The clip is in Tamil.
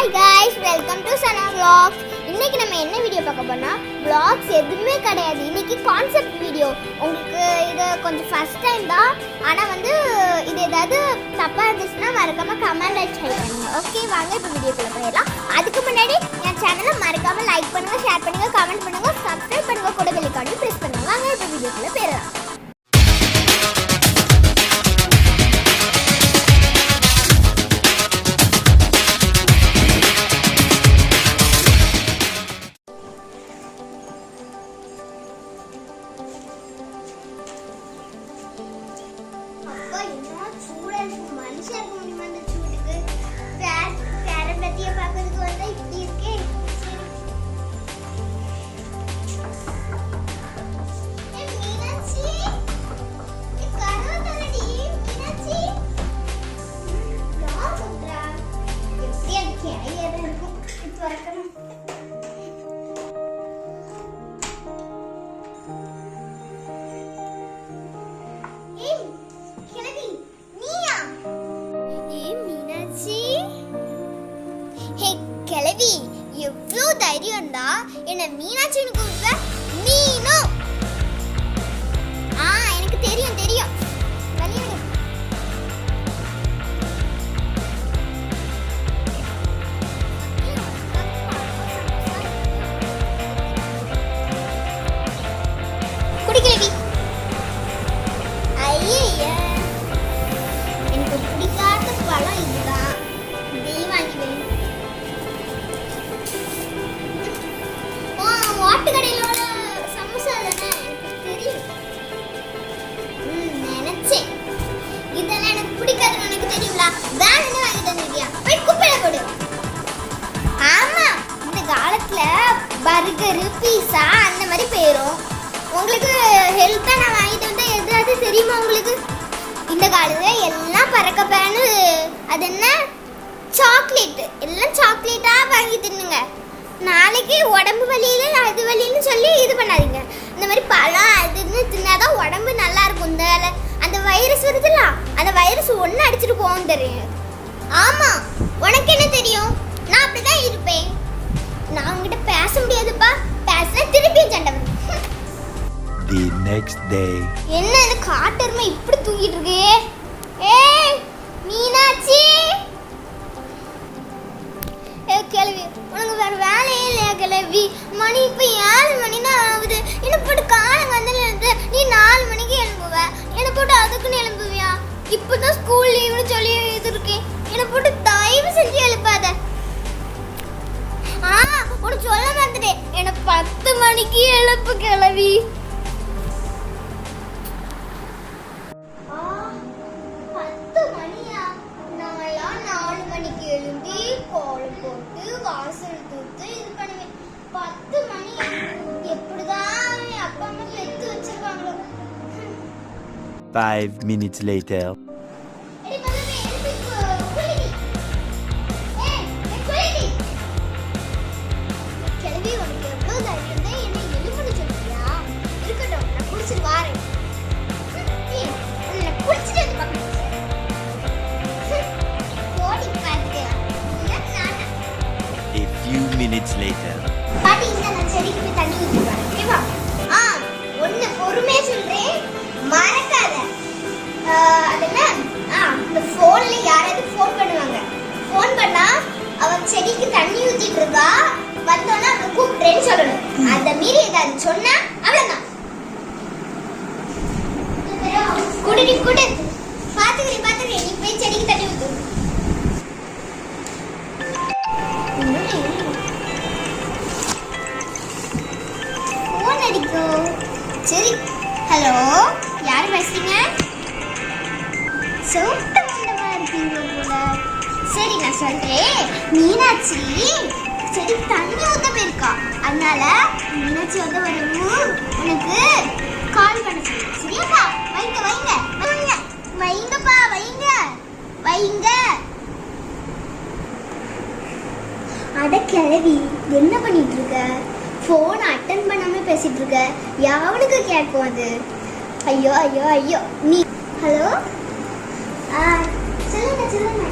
Hi guys welcome to Sana vlogs இன்னைக்கு நம்ம என்ன வீடியோ பார்க்க போனா வ்ளாக்ஸ் எதுவுமே கிடையாது. இன்னைக்கு கான்செப்ட் வீடியோ உங்களுக்கு இது கொஞ்சம் ஃபர்ஸ்ட் டைம் தான். ஆனால் வந்து இது ஏதாவது தப்பாக இருந்துச்சுன்னா மறக்காம கமெண்ட் ட்ரை பண்ணுங்க. ஓகே வாங்க இப்போ வீடியோக்குள்ள போயிடலாம். அதுக்கு முன்னாடி என் சேனலை மறக்காம லைக் பண்ணுங்க ஷேர் பண்ணுங்க கமெண்ட் பண்ணுங்க சப்ஸ்கிரைப் பண்ணுங்க கூட பெல்லைக்கானையும் ப்ரெஸ் பண்ணுங்க. வாங்க இப்போ வீடியோக்குள்ள போயிடலாம். என்ன மீனாட்சின்னு கூப்பிட்ட பர்கரு பீஸா அந்த மாதிரி போயிரும் உங்களுக்கு ஹெல்த்தாக நான் வாங்கிட்டு வந்தால் எதாவது தெரியுமா உங்களுக்கு? இந்த காலத்தில் எல்லாம் பறக்க பேனு அது என்ன? சாக்லேட்டு. எல்லாம் சாக்லேட்டாக வாங்கி தின்னுங்க. நாளைக்கு உடம்பு வலியில் அது வலின்னு சொல்லி இது பண்ணாதீங்க. இந்த மாதிரி பழம் அதுன்னு தின்னாதான் உடம்பு நல்லா இருக்கும். இந்த அந்த வைரஸ் வருதுல்ல அந்த வைரஸ் ஒன்று அடிச்சிட்டு போகும் தெரியும். ஆமாம் உனக்கு என்ன தெரியும்? நான் அப்படிதான் இருப்பேன். நான் உங்ககிட்ட பேச முடியாதுப்பா பேசினா திருப்பி சண்டை. The next day. என்ன இந்த காட்டெருமை இப்படி தூங்கிட்டு இருக்கு ஏய் மீனாட்சி ஏ கிழவி உனக்கு வேற வேலையே இல்லையா கிழவி அம்மா பெத்து வச்சிருக்காங்களோ Five minutes later. ஆ, ஒண்ணு பொறுமையா சொல்றேன், மறக்காத. அது என்ன? ஆ, இந்த ஃபோன்ல யாராவது ஃபோன் பண்ணுவாங்க. ஃபோன் பண்ணா அவன் செடிக்கு தண்ணி ஊத்திட்டு இருக்கா. வந்தோன்னா அவளை கூப்பிடுறேன்னு சொல்லணும். அந்த மீறி ஏதாவது சொன்னா அவ்வளவுதான். குடிடி குடு. யார் பேசுறீங்க? சோட்ட மண்டமா இருக்கீங்க போல. சரி நான் சொல்றேன். மீனாட்சி சரி தண்ணி ஊத்த போயிருக்கா. அதனால மீனாட்சி வந்து வரவும் உனக்கு கால் பண்ண சொல்லு. சரியாப்பா? வைங்க வைங்க வைங்க. வைங்கப்பா வைங்க. வைங்க. அட கிளவி என்ன பண்ணிட்டு இருக்க? ஃபோன் அட்டன் பண்ணாம பேசிட்டு இருக்க. யாவனுக்கு கேட்கும் அது? ஐயோ ஐயோ ஐயோ நீ ஹலோ ஆ சொல்லுங்க சொல்லுங்க